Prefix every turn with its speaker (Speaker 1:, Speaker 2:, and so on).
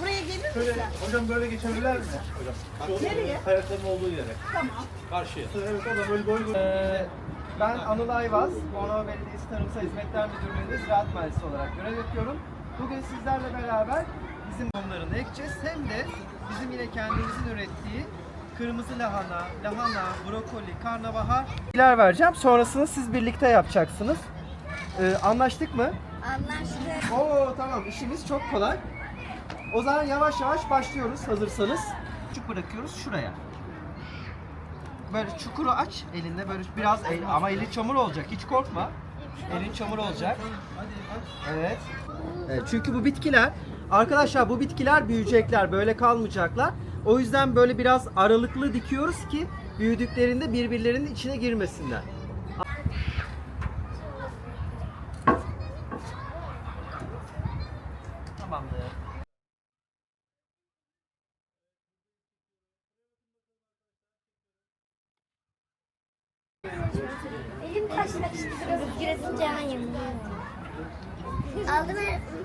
Speaker 1: Buraya gelir misin?
Speaker 2: hocam böyle geçebilirler mi? Hocam. Şu
Speaker 1: Nereye?
Speaker 2: Kayakların olduğu yere.
Speaker 1: Tamam.
Speaker 2: Karşıya. Evet o da böyle boy boy.
Speaker 3: Ee, ben Anıl Ayvaz, Bornova Belediyesi Tarımsal Hizmetler Müdürlüğü'nde ziraat mühendisi olarak görev yapıyorum. Bugün sizlerle beraber bizim tohumlarını ekeceğiz. Hem de bizim yine kendimizin ürettiği kırmızı lahana, lahana, brokoli, karnabahar iler vereceğim. Sonrasını siz birlikte yapacaksınız. Ee, anlaştık mı?
Speaker 4: Anlaştık.
Speaker 3: Oo tamam işimiz çok kolay. O zaman yavaş yavaş başlıyoruz hazırsanız. Küçük bırakıyoruz şuraya. Böyle çukuru aç elinde böyle biraz el, ama eli çamur olacak hiç korkma. Elin çamur olacak. Evet. Evet, çünkü bu bitkiler arkadaşlar bu bitkiler büyüyecekler böyle kalmayacaklar. O yüzden böyle biraz aralıklı dikiyoruz ki büyüdüklerinde birbirlerinin içine girmesinler. Tamamdır.
Speaker 4: Elim taşlaştı. Giresin can yanıyor. Aldım öğretmenim.